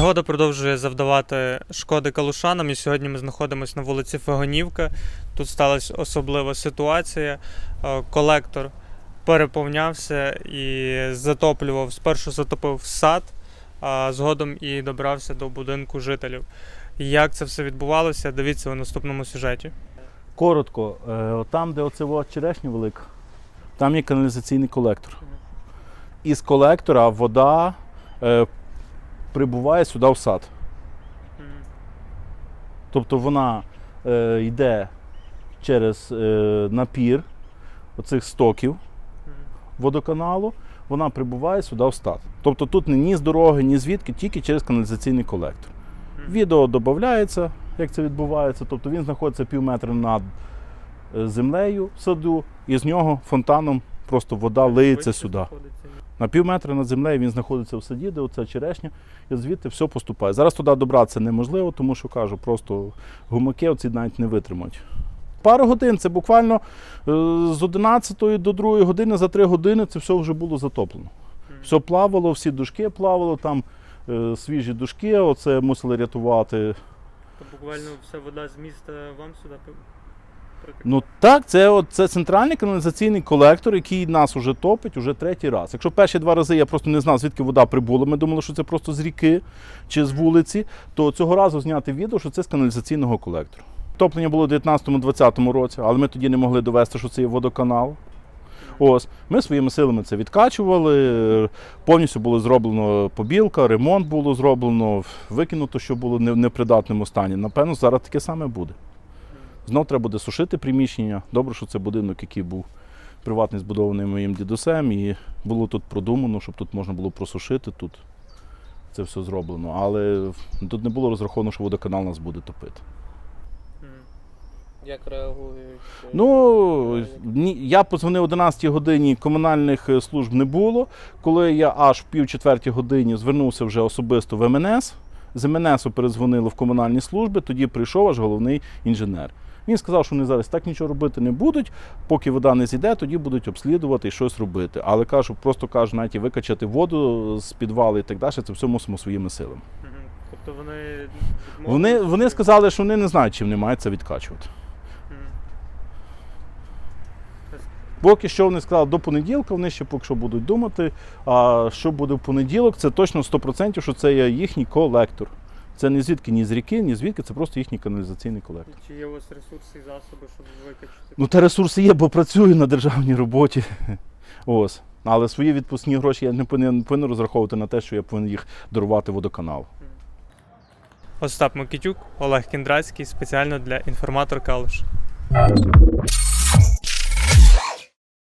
Негода продовжує завдавати шкоди калушанам, і сьогодні ми знаходимося на вулиці Фагонівка. Тут сталася особлива ситуація. Е, Колектор переповнявся і затоплював. Спершу затопив сад, а згодом і добрався до будинку жителів. Як це все відбувалося, дивіться у наступному сюжеті. Коротко, е, там, де оце черешня велика, там є каналізаційний колектор. Із колектора вода е, прибуває сюди в сад. Тобто вона е, йде через е, напір оцих стоків водоканалу, вона прибуває сюди в стад. Тобто тут ні- ні з дороги, ні звідки, тільки через каналізаційний колектор. Відео додається, як це відбувається. Тобто він знаходиться пів метра над е, землею в саду, і з нього фонтаном просто вода лиється сюди. На пів метра над землею він знаходиться в саді, де оця черешня, і звідти все поступає. Зараз туди добратися неможливо, тому що кажу, просто гумаки оці навіть не витримають. Пару годин, це буквально е, з 11 до 2 години, за 3 години це все вже було затоплено. Все плавало, всі дужки плавало, там е, свіжі дужки, оце мусили рятувати. То буквально вся вода з міста вам сюди? Ну так, це, от, це центральний каналізаційний колектор, який нас уже топить уже третій раз. Якщо перші два рази я просто не знав, звідки вода прибула, ми думали, що це просто з ріки чи з вулиці, то цього разу зняти відео, що це з каналізаційного колектора. Топлення було у 19-20 році, але ми тоді не могли довести, що це є водоканал. Ось, ми своїми силами це відкачували, повністю було зроблено побілка, ремонт було зроблено, викинуто, що було в непридатному стані. Напевно, зараз таке саме буде. Знов треба буде сушити приміщення. Добре, що це будинок, який був приватний, збудований моїм дідусем, і було тут продумано, щоб тут можна було просушити. Тут це все зроблено. Але тут не було розраховано, що водоканал нас буде топити. Як реагують? е, Ну, ні, я позвонив о 11 годині, комунальних е, служб не було. Коли я аж в пів четвертій годині звернувся вже особисто в МНС, з МНС перезвонили в комунальні служби, тоді прийшов аж головний інженер. Він сказав, що вони зараз так нічого робити не будуть, поки вода не зійде, тоді будуть обслідувати і щось робити. Але кажу, просто кажу, навіть викачати воду з підвалу і так далі, це все мусимо своїми силами. Тобто вони. Вони, вони сказали, що вони не знають, чим не мають це відкачувати. Поки що вони сказали до понеділка, вони ще поки що будуть думати. А що буде в понеділок, це точно 100%, що це є їхній колектор. Це не звідки ні з ріки, ні звідки, це просто їхній каналізаційний колектор. Чи є у вас ресурси і засоби, щоб викачати? Ну, та ресурси є, бо працюю на державній роботі. Ось. Але свої відпускні гроші я не повинен, повинен розраховувати на те, що я повинен їх дарувати водоканалу. Остап Микитюк, Олег Кіндрацький спеціально для інформатор Калуш.